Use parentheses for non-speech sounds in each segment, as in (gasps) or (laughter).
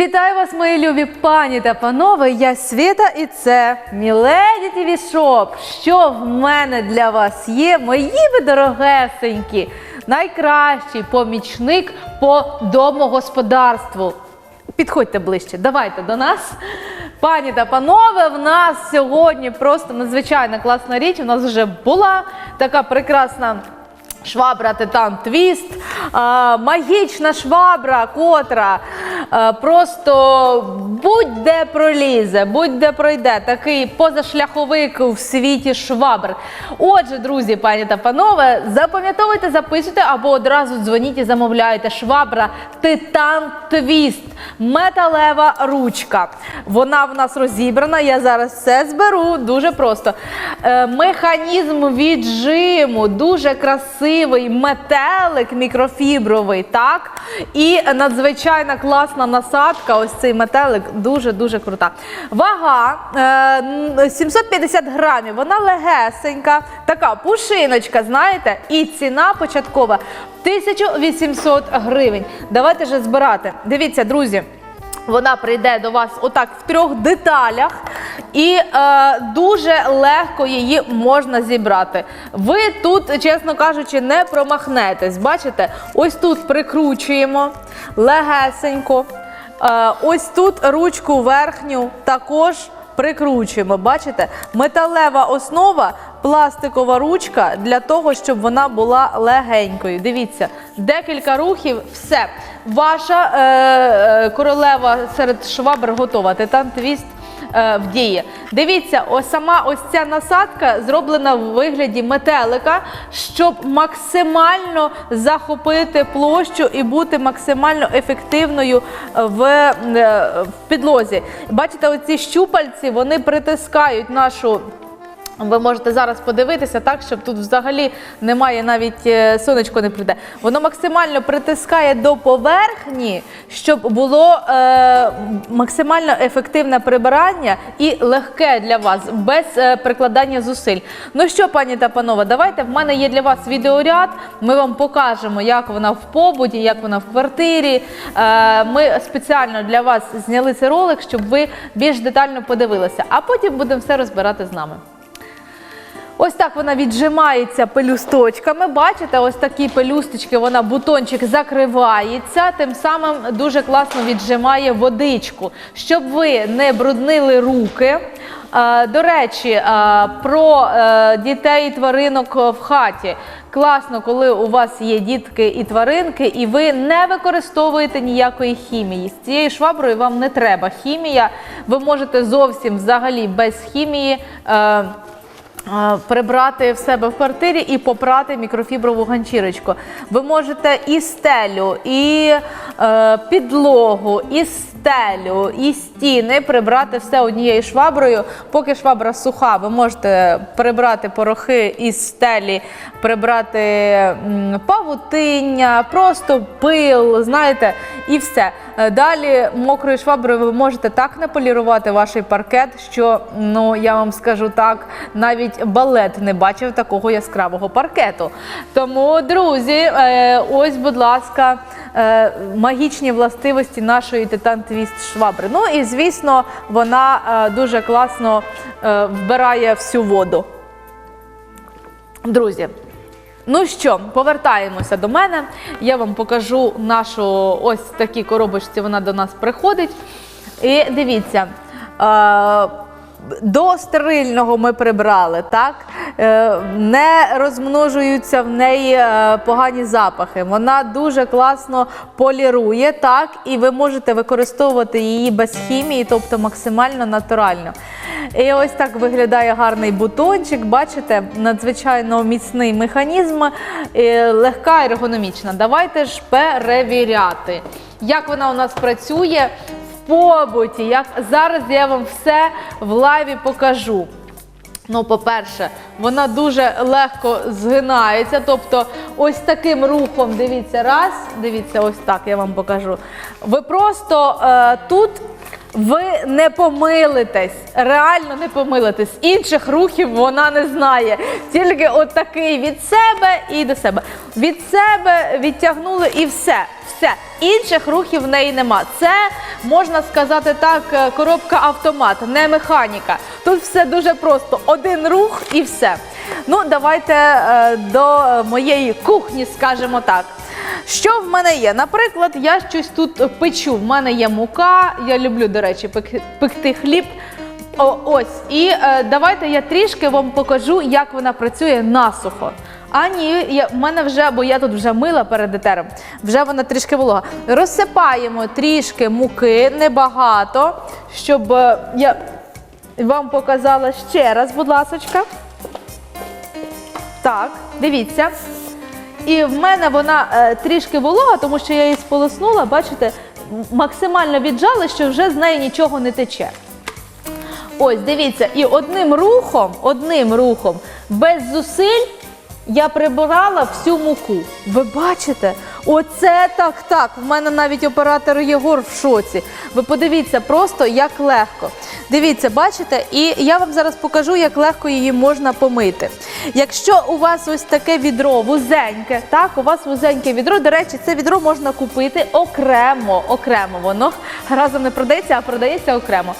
Вітаю вас, мої любі пані та панове. Я Світа, і це Міледі ТВ Шоп. Що в мене для вас є, мої ви дорогесенькі, найкращий помічник по домогосподарству. Підходьте ближче, давайте до нас. Пані та панове, в нас сьогодні просто надзвичайно класна річ. У нас вже була така прекрасна. Швабра Титан Твіст, е, магічна швабра, котра просто будь-де пролізе, будь-де пройде. Такий позашляховик в світі швабр. Отже, друзі, пані та панове, запам'ятовуйте, записуйте або одразу дзвоніть і замовляйте. Швабра Титан Твіст, металева ручка. Вона в нас розібрана. Я зараз все зберу дуже просто. Е, механізм віджиму, дуже красивий метелик мікрофібровий, так? І надзвичайно класна насадка. Ось цей метелик дуже-дуже крута. Вага е, 750 грамів, вона легесенька, така пушиночка, знаєте, і ціна початкова 1800 гривень. Давайте же збирати. Дивіться, друзі. Вона прийде до вас отак в трьох деталях, і е, дуже легко її можна зібрати. Ви тут, чесно кажучи, не промахнетесь. Бачите, ось тут прикручуємо легесенько. Е, ось тут ручку верхню також прикручуємо. Бачите, металева основа, пластикова ручка для того, щоб вона була легенькою. Дивіться, декілька рухів, все. Ваша е, е, королева серед швабр готова. Титан твіст в дії. Дивіться, ось сама ось ця насадка зроблена в вигляді метелика, щоб максимально захопити площу і бути максимально ефективною в, е, в підлозі. Бачите, оці щупальці вони притискають нашу. Ви можете зараз подивитися так, щоб тут взагалі немає навіть е, сонечко не прийде. Воно максимально притискає до поверхні, щоб було е, максимально ефективне прибирання і легке для вас, без е, прикладання зусиль. Ну що, пані та панове, давайте в мене є для вас відеоряд. Ми вам покажемо, як вона в побуті, як вона в квартирі. Е, ми спеціально для вас зняли цей ролик, щоб ви більш детально подивилися, а потім будемо все розбирати з нами. Ось так вона віджимається пелюсточками. Бачите, ось такі пелюсточки, вона бутончик закривається, тим самим дуже класно віджимає водичку, щоб ви не бруднили руки. Е, До речі, е, про е, дітей і тваринок в хаті. Класно, коли у вас є дітки і тваринки, і ви не використовуєте ніякої хімії. З цією шваброю вам не треба хімія. Ви можете зовсім взагалі без хімії. Прибрати в себе в квартирі і попрати мікрофіброву ганчірочку. Ви можете і стелю, і е, підлогу, і стелю, і стіни прибрати все однією шваброю. Поки швабра суха, ви можете прибрати порохи із стелі, прибрати павутиння, просто пил, знаєте, і все. Е, Далі мокрою шваброю ви можете так наполірувати ваш паркет, що ну я вам скажу так, навіть балет не бачив такого яскравого паркету. Тому, друзі, е, ось, будь ласка, е, магічні властивості нашої титан твіст швабри. Ну і звісно, вона е, дуже класно е, вбирає всю воду. Друзі, Ну що, повертаємося до мене. Я вам покажу нашу ось такі коробочці. Вона до нас приходить. І дивіться. До стерильного ми прибрали, так? Е, не розмножуються в неї е, погані запахи. Вона дуже класно полірує, так, і ви можете використовувати її без хімії, тобто максимально натурально. І ось так виглядає гарний бутончик. Бачите, надзвичайно міцний механізм, е, легка ергономічна. Давайте ж перевіряти, як вона у нас працює побуті. Як зараз я вам все в лайві покажу. Ну, по-перше, вона дуже легко згинається. Тобто, ось таким рухом, дивіться, раз, дивіться, ось так я вам покажу. Ви просто е, тут. Ви не помилитесь, реально не помилитесь. Інших рухів вона не знає. Тільки от такий від себе і до себе. Від себе відтягнули і все. Все, інших рухів в неї нема. Це можна сказати так, е, коробка автомат, не механіка. Тут все дуже просто: один рух і все. Ну, давайте е, до моєї кухні, скажімо так. Що в мене є? Наприклад, я щось тут печу. В мене є мука. Я люблю, до речі, пек- пекти хліб. О, ось. І е, давайте я трішки вам покажу, як вона працює насухо. А ні, я, в мене вже, бо я тут вже мила перед етером, вже вона трішки волога. Розсипаємо трішки муки, небагато, щоб е, я вам показала ще раз, будь ласочка. Так, дивіться. І в мене вона е, трішки волога, тому що я її сполоснула, бачите, максимально віджала, що вже з неї нічого не тече. Ось, дивіться, і одним рухом, одним рухом, без зусиль я прибирала всю муку. Ви бачите? Оце так, так. В мене навіть оператор Єгор в шоці. Ви подивіться просто, як легко. Дивіться, бачите? І я вам зараз покажу, як легко її можна помити. Якщо у вас ось таке відро вузеньке, так, у вас вузеньке відро, до речі, це відро можна купити окремо, окремо. Воно разом не продається, а продається окремо.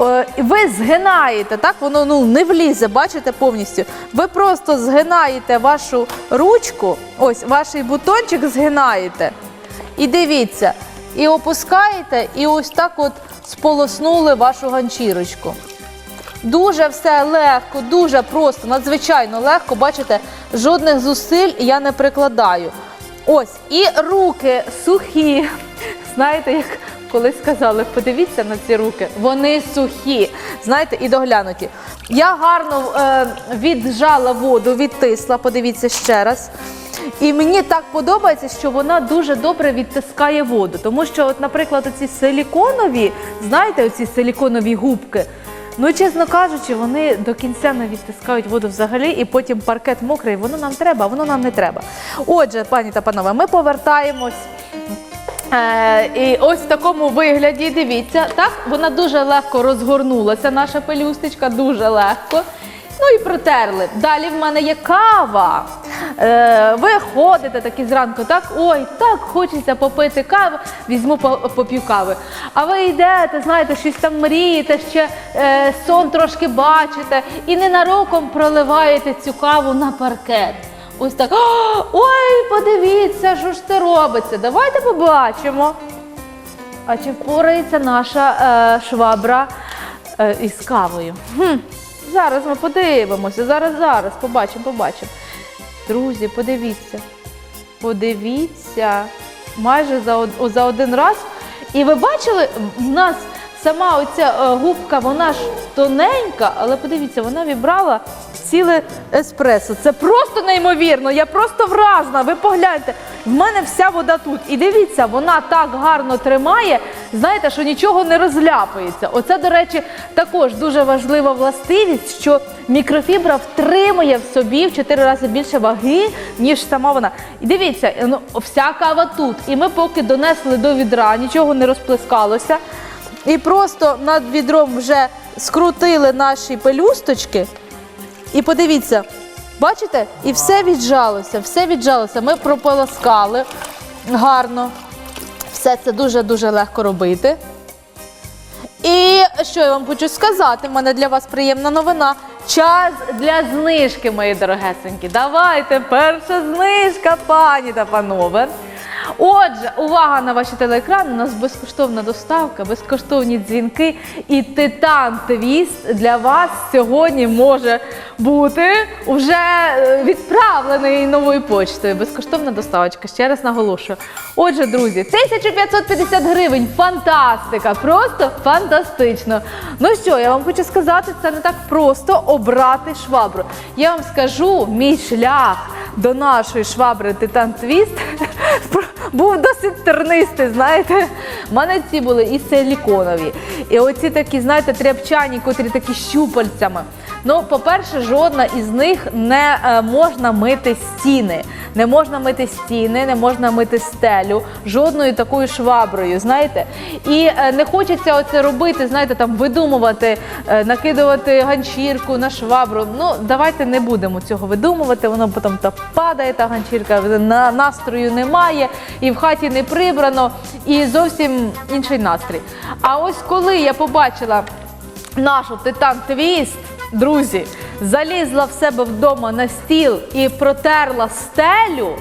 Е, Ви згинаєте, так, воно ну, не влізе, бачите повністю. Ви просто згинаєте вашу ручку, ось ваш бутончик згинаєте. І дивіться, і опускаєте, і ось так от сполоснули вашу ганчірочку. Дуже все легко, дуже просто, надзвичайно легко. Бачите, жодних зусиль я не прикладаю. Ось, і руки сухі. Знаєте, як колись сказали, подивіться на ці руки, вони сухі, знаєте, і доглянуті. Я гарно е, віджала воду, відтисла, подивіться ще раз. І мені так подобається, що вона дуже добре відтискає воду. Тому що, от, наприклад, оці силіконові, знаєте, оці силіконові губки. Ну, чесно кажучи, вони до кінця не відтискають воду взагалі, і потім паркет мокрий, воно нам треба, воно нам не треба. Отже, пані та панове, ми повертаємось. Е, і ось в такому вигляді, дивіться, так, вона дуже легко розгорнулася, наша пелюсточка, дуже легко. Ну і протерли. Далі в мене є кава. Е, ви ходите такі зранку, так, ой, так хочеться попити каву, візьму по- поп'ю кави. А ви йдете, знаєте, щось там мрієте, ще е, сон трошки бачите, і ненароком проливаєте цю каву на паркет. Ось так. (gasps) Ой, подивіться, що ж це робиться. Давайте побачимо. А чи впорається наша е, швабра із кавою? Зараз ми подивимося. Зараз, зараз, побачимо, побачимо. Друзі, подивіться. Подивіться. Майже за, за один раз. І ви бачили, в нас сама оця е, губка, вона ж тоненька, але подивіться, вона вібрала ціле еспресо. Це просто неймовірно. Я просто вражена. Ви погляньте, в мене вся вода тут. І дивіться, вона так гарно тримає, знаєте, що нічого не розляпається. Оце, до речі, також дуже важлива властивість, що мікрофібра втримує в собі в 4 рази більше ваги, ніж сама вона. І дивіться, ну, вся кава тут. І ми поки донесли до відра, нічого не розплескалося. І просто над відром вже скрутили наші пелюсточки. І подивіться, бачите? І все віджалося, все віджалося. Ми прополоскали гарно. Все це дуже-дуже легко робити. І що я вам хочу сказати, в мене для вас приємна новина. Час для знижки, мої дорогесенькі. Давайте, перша знижка, пані та панове. Отже, увага на ваші телеекрани. У нас безкоштовна доставка, безкоштовні дзвінки і титан твіст для вас сьогодні може бути вже е, відправлений новою почтою. Безкоштовна доставочка. Ще раз наголошую. Отже, друзі, 1550 гривень. Фантастика! Просто фантастично. Ну що, я вам хочу сказати, це не так просто обрати швабру. Я вам скажу, мій шлях до нашої швабри Титан Твіст (laughs) був досить тернистий, знаєте. У мене ці були і силіконові, і оці такі, знаєте, тряпчані, котрі такі щупальцями. Ну, по-перше, жодна із них не е, можна мити стіни. Не можна мити стіни, не можна мити стелю жодною такою шваброю, знаєте. І е, не хочеться оце робити, знаєте, там видумувати, е, накидувати ганчірку на швабру. Ну, давайте не будемо цього видумувати, воно потім та падає та ганчірка, на настрою немає, і в хаті не прибрано, і зовсім інший настрій. А ось коли я побачила нашу Титан Твіст, друзі, залізла в себе вдома на стіл і протерла стелю.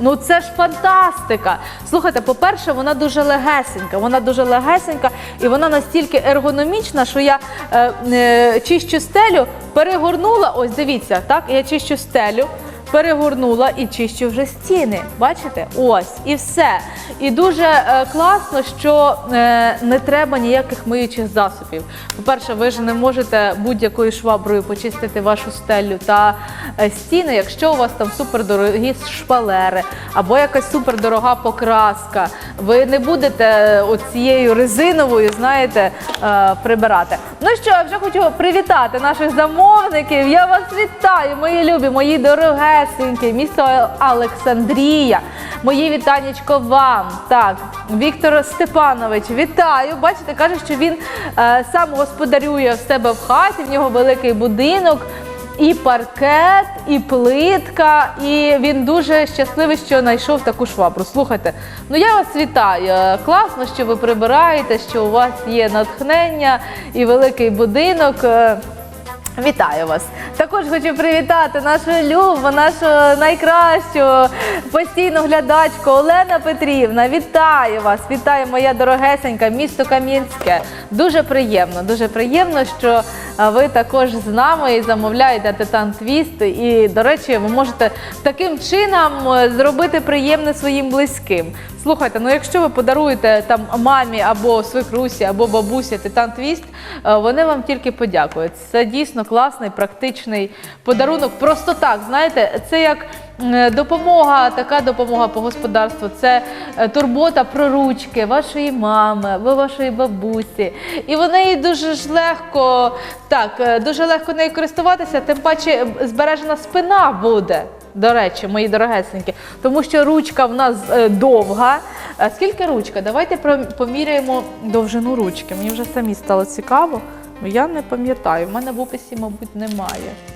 Ну це ж фантастика. Слухайте, по-перше, вона дуже легесенька. Вона дуже легесенька і вона настільки ергономічна, що я е, е, чищу стелю, перегорнула. Ось дивіться, так, я чищу стелю. Перегорнула і чищу вже стіни. Бачите? Ось і все. І дуже е, класно, що е, не треба ніяких миючих засобів. По-перше, ви ж не можете будь-якою шваброю почистити вашу стелю та е, стіни, якщо у вас там супердорогі шпалери або якась супердорога покраска. Ви не будете е, оцією резиновою, знаєте, е, прибирати. Ну що, я вже хочу привітати наших замовників. Я вас вітаю, мої любі, мої дорогесенькі, місто Олександрія. Мої вітанечко вам. Так, Віктор Степанович, вітаю. Бачите, каже, що він е, сам господарює в себе в хаті, в нього великий будинок. І паркет, і плитка, і він дуже щасливий, що знайшов таку швабру. Слухайте, ну я вас вітаю. Е, Класно, що ви прибираєте, що у вас є натхнення і великий будинок. Вітаю вас! Також хочу привітати нашу Любу, нашу найкращу постійну глядачку Олена Петрівна. Вітаю вас! Вітаю, моя дорогесенька, місто Кам'янське. Дуже приємно, дуже приємно, що ви також з нами і замовляєте Титан Твіст. І, до речі, ви можете таким чином е, зробити приємне своїм близьким. Слухайте, ну якщо ви подаруєте там мамі або свекрусі, або бабусі Титан Твіст, е, вони вам тільки подякують. Це дійсно класний, практичний подарунок. Просто так, знаєте, це як допомога, така допомога по господарству. Це е, турбота про ручки вашої мами вашої бабусі. І вони їй дуже ж легко, так, е, дуже легко нею користуватися, тим паче е, збережена спина буде. До речі, мої дорогесенькі, тому що ручка в нас е, довга. Скільки ручка? Давайте поміряємо довжину ручки. Мені вже самі стало цікаво, бо я не пам'ятаю. В мене в описі, мабуть, немає.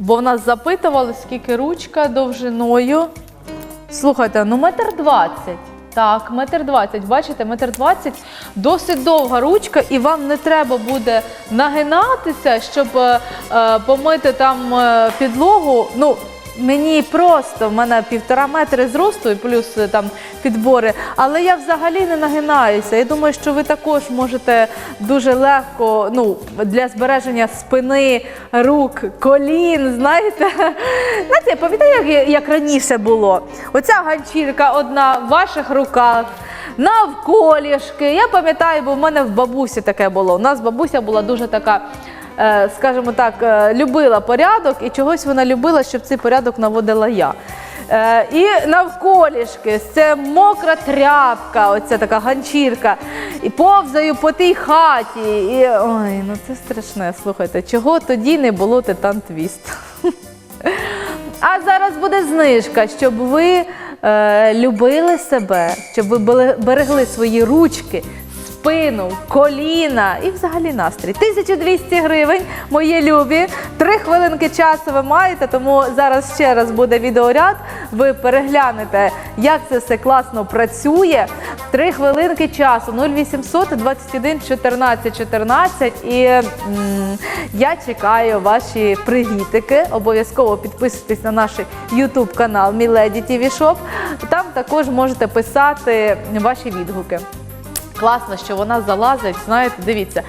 Бо в нас запитували, скільки ручка довжиною. Слухайте, ну метр двадцять. Так, метр двадцять. Бачите, метр двадцять досить довга ручка, і вам не треба буде нагинатися, щоб е, е, помити там е, підлогу. Ну, мені просто, в мене півтора метри зросту і плюс е, там підбори, але я взагалі не нагинаюся. Я думаю, що ви також можете дуже легко, ну, для збереження спини, рук, колін, знаєте. Знаєте, я пам'ятаю, як, як раніше було. Оця ганчірка одна в ваших руках. Навколішки. Я пам'ятаю, бо в мене в бабусі таке було. У нас бабуся була дуже така, скажімо так, е, любила порядок, і чогось вона любила, щоб цей порядок наводила я. Е, І навколішки, це мокра тряпка, оця така ганчірка. І повзаю по тій хаті. І ой, ну це страшне. Слухайте, чого тоді не було титан твіст? (laughs) А зараз буде знижка, щоб ви е, любили себе, щоб ви берегли свої ручки, спину, коліна і взагалі настрій. 1200 гривень, мої любі. Три хвилинки часу ви маєте, тому зараз ще раз буде відеоряд. Ви переглянете, як це все класно працює. Три хвилинки часу 0800 21 14 14. І м, я чекаю ваші привітики. Обов'язково підписуйтесь на наш YouTube канал Milady TV Shop. Там також можете писати ваші відгуки. Класно, що вона залазить. Знаєте, дивіться,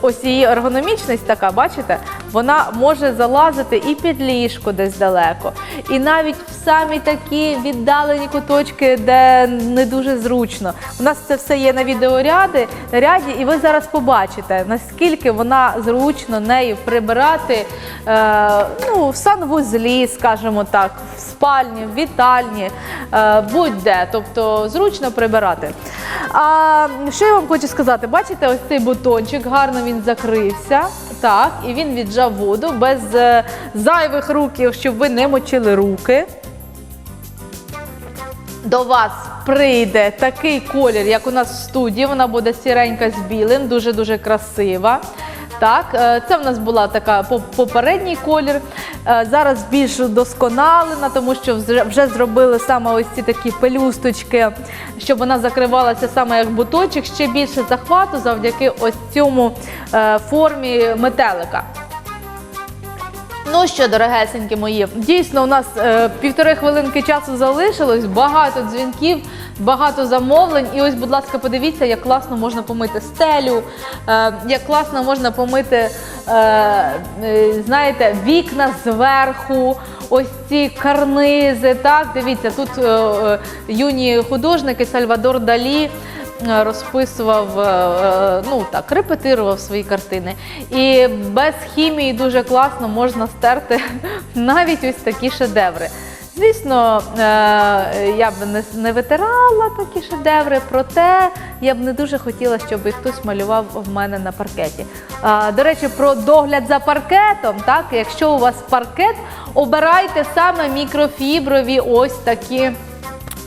ось її ергономічність така, бачите, вона може залазити і під ліжко десь далеко, і навіть в самі такі віддалені куточки, де не дуже зручно. У нас це все є на відеоряді, ряді, і ви зараз побачите, наскільки вона зручно нею прибирати е, ну, в санвузлі, скажімо так, в спальні, в вітальні, е, будь-де, тобто зручно прибирати. А що я вам хочу сказати? Бачите, ось цей бутончик, гарно він закрився. Так, і він віджав воду без е, зайвих руків, щоб ви не мочили руки. До вас прийде такий колір, як у нас в студії. Вона буде сіренька з білим, дуже-дуже красива. Так, е, це в нас була така по- попередній колір. Е, Зараз більш досконалена, тому що вже- вже зробили саме ось ці такі пелюсточки, щоб вона закривалася саме як буточок, ще більше захвату завдяки ось цьому е, формі метелика. Ну що, дорогесенькі мої, дійсно, у нас е, півтори хвилинки часу залишилось, багато дзвінків, багато замовлень. І ось, будь ласка, подивіться, як класно можна помити стелю, е, як класно можна помити, е, е, знаєте, вікна зверху. Ось ці карнизи, так, дивіться, тут е, е, юні художники Сальвадор Далі розписував, е, е, ну так, репетирував свої картини. І без хімії дуже класно можна стерти (laughs) навіть ось такі шедеври. Звісно, е, я б не, витирала такі шедеври, проте я б не дуже хотіла, щоб хтось малював в мене на паркеті. До речі, про догляд за паркетом, так, якщо у вас паркет, обирайте саме мікрофіброві ось такі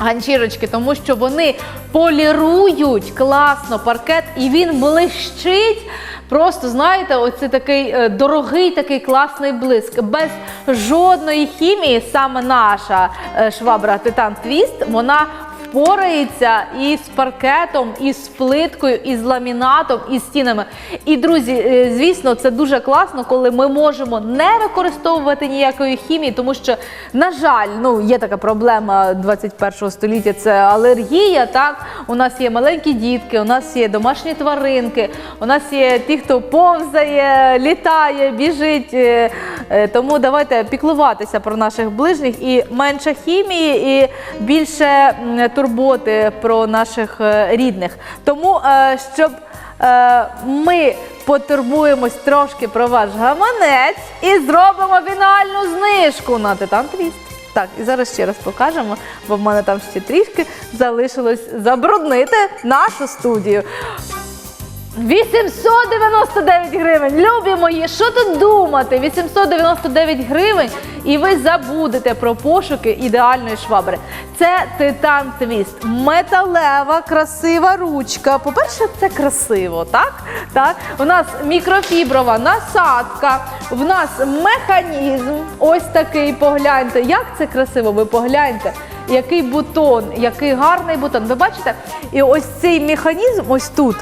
ганчірочки, тому що вони полірують класно паркет і він блищить. Просто знаєте, оце такий е, дорогий, такий класний блиск. Без жодної хімії, саме наша е, швабра Титан Твіст, вона впорається і з паркетом, і з плиткою, і з ламінатом, і з стінами. І друзі, е, звісно, це дуже класно, коли ми можемо не використовувати ніякої хімії, тому що, на жаль, ну є така проблема 21 століття. Це алергія. Так, у нас є маленькі дітки, у нас є домашні тваринки, у нас є ті, хто повзає, літає, біжить. е, е, Тому давайте піклуватися про наших ближніх і менше хімії, і більше м, турботи про наших е, рідних. Тому е, щоб е, ми потурбуємось трошки про ваш гаманець і зробимо фінальну знижку на Титан Твіст. Так, і зараз ще раз покажемо, бо в мене там ще трішки залишилось забруднити нашу студію. 899 гривень. Любі мої, що тут думати? 899 гривень, і ви забудете про пошуки ідеальної швабри. Це Титан Твіст. Металева, красива ручка. По-перше, це красиво, так? так? У нас мікрофіброва насадка, в нас механізм. Ось такий. Погляньте. Як це красиво, ви погляньте. Який бутон, який гарний бутон. Ви бачите? І ось цей механізм, ось тут.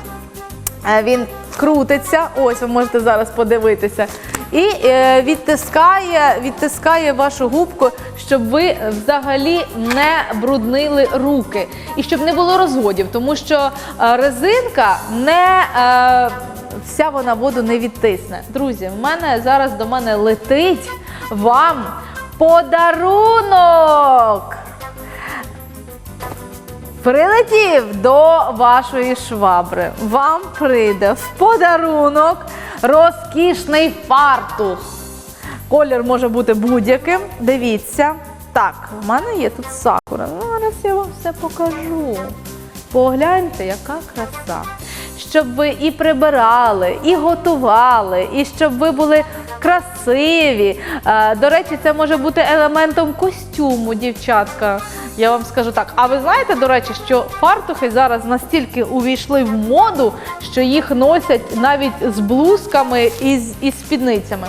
Е, Він крутиться, ось ви можете зараз подивитися, і е, відтискає, відтискає вашу губку, щоб ви взагалі не бруднили руки і щоб не було розводів, тому що е, резинка не вся вона воду не відтисне. Друзі, в мене зараз до мене летить вам подарунок. Прилетів до вашої швабри. Вам прийде в подарунок розкішний фартух. Колір може бути будь-яким. Дивіться. Так, в мене є тут сакура. Зараз я вам все покажу. Погляньте, яка краса. Щоб ви і прибирали, і готували, і щоб ви були красиві. Е, До речі, це може бути елементом костюму, дівчатка. Я вам скажу так. А ви знаєте, до речі, що фартухи зараз настільки увійшли в моду, що їх носять навіть з блузками і з, і спідницями.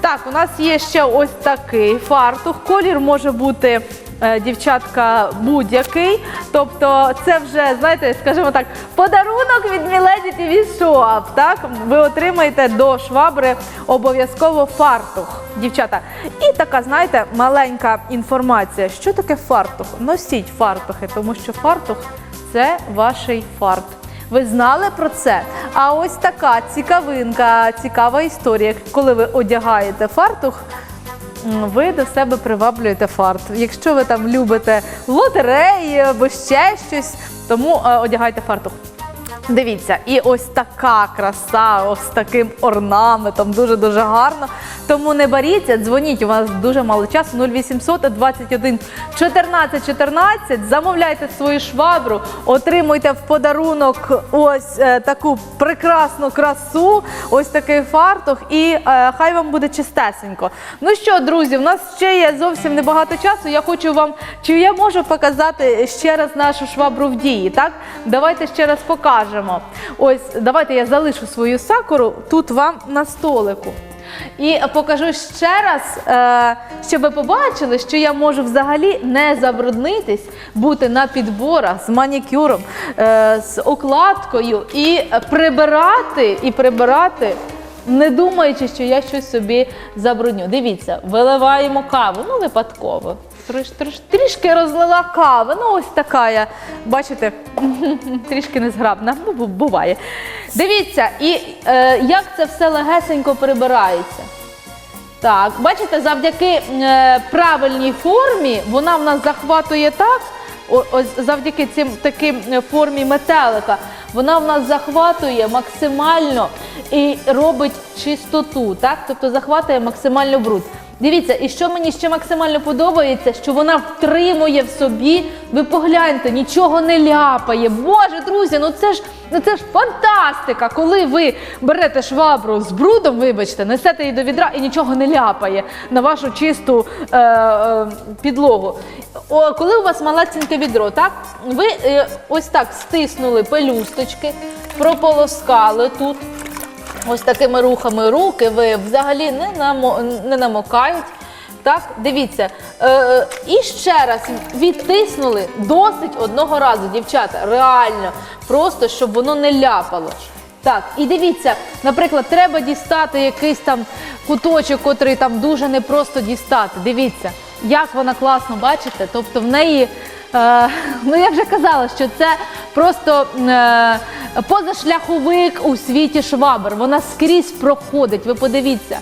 Так, у нас є ще ось такий фартух. Колір може бути. Е, Дівчатка будь-який, тобто це вже знаєте, скажімо так, подарунок від Milady TV Shop, Так ви отримаєте до швабри обов'язково фартух, дівчата. І така, знаєте, маленька інформація, що таке фартух. Носіть фартухи, тому що фартух це ваш фарт. Ви знали про це? А ось така цікавинка, цікава історія. Коли ви одягаєте фартух, ви до себе приваблюєте фарт. Якщо ви там любите лотереї або ще щось, тому е, одягайте фартух. Дивіться, і ось така краса, ось таким орнаментом, дуже-дуже гарно. Тому не боріться, дзвоніть, у вас дуже мало часу. 0800 21 14 14. Замовляйте свою швабру, отримуйте в подарунок ось е, таку прекрасну красу, ось такий фартух, і е, хай вам буде чистесенько. Ну що, друзі, в нас ще є зовсім небагато часу. Я хочу вам, чи я можу показати ще раз нашу швабру в дії. Так, давайте ще раз покажемо. Ось, давайте я залишу свою сакуру тут вам на столику. І покажу ще раз, е, щоб ви побачили, що я можу взагалі не забруднитись, бути на підборах з манікюром, е, з укладкою і прибирати, і прибирати, не думаючи, що я щось собі забрудню. Дивіться, виливаємо каву, ну випадково. Триш, триш, трішки розлила кави. Ну, ось така я, бачите, (laughs) трішки незграбна, ну, буває. Дивіться, і е, як це все легесенько прибирається. Так, бачите, завдяки е, правильній формі вона в нас захватує так. Ось завдяки цим таким е, формі метелика, вона в нас захватує максимально і робить чистоту, так? Тобто захватує максимально бруд. Дивіться, і що мені ще максимально подобається, що вона втримує в собі. Ви погляньте, нічого не ляпає. Боже, друзі, ну це ж ну це ж фантастика, коли ви берете швабру з брудом, вибачте, несете її до відра і нічого не ляпає на вашу чисту е, е, підлогу. О, коли у вас малесеньке відро, так ви е, ось так стиснули пелюсточки, прополоскали тут. Ось такими рухами руки ви взагалі не, намо, не намокають. Так, дивіться. Е, і ще раз відтиснули досить одного разу, дівчата. Реально, просто щоб воно не ляпало. Так, і дивіться, наприклад, треба дістати якийсь там куточок, котрий там дуже непросто дістати. Дивіться, як вона класно бачите. Тобто в неї ну я вже казала, що це просто е, позашляховик у світі швабр. Вона скрізь проходить. Ви подивіться,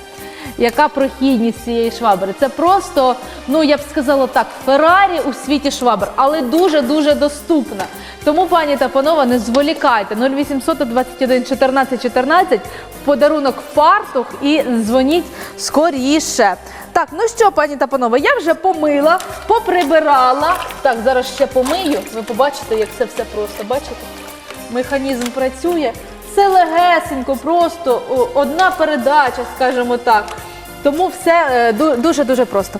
яка прохідність цієї швабри. Це просто, ну я б сказала так, Феррарі у світі швабр, але дуже-дуже доступна. Тому, пані та панове, не зволікайте 0800 21 14 14 в подарунок фартух і дзвоніть скоріше. Так, ну що, пані та панове, я вже помила, поприбирала. Так, зараз ще помию. Ви побачите, як це все просто. Бачите? Механізм працює. Все легесенько, просто одна передача, скажімо так. Тому все е, дуже-дуже просто.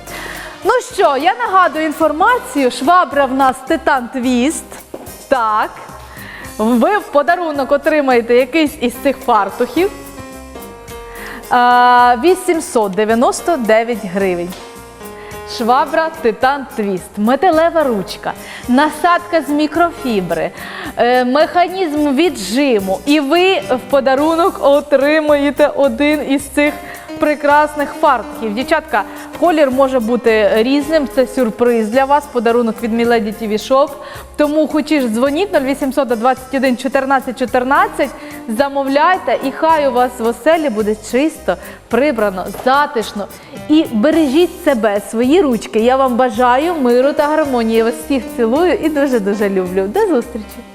Ну що, я нагадую інформацію. Швабра в нас Титан Твіст. Так. Ви в подарунок отримаєте якийсь із цих фартухів. А, 899 гривень. Швабра Титан Твіст, металева ручка, насадка з мікрофібри, е, механізм віджиму. І ви в подарунок отримаєте один із цих прекрасних фартків. Дівчатка, колір може бути різним. Це сюрприз для вас, подарунок від Milady TV Shop. Тому хочеш дзвоніть 0800 21 14 14, замовляйте, і хай у вас в оселі буде чисто, прибрано, затишно. І бережіть себе, свої ручки. Я вам бажаю миру та гармонії. Я вас всіх цілую і дуже дуже люблю. До зустрічі!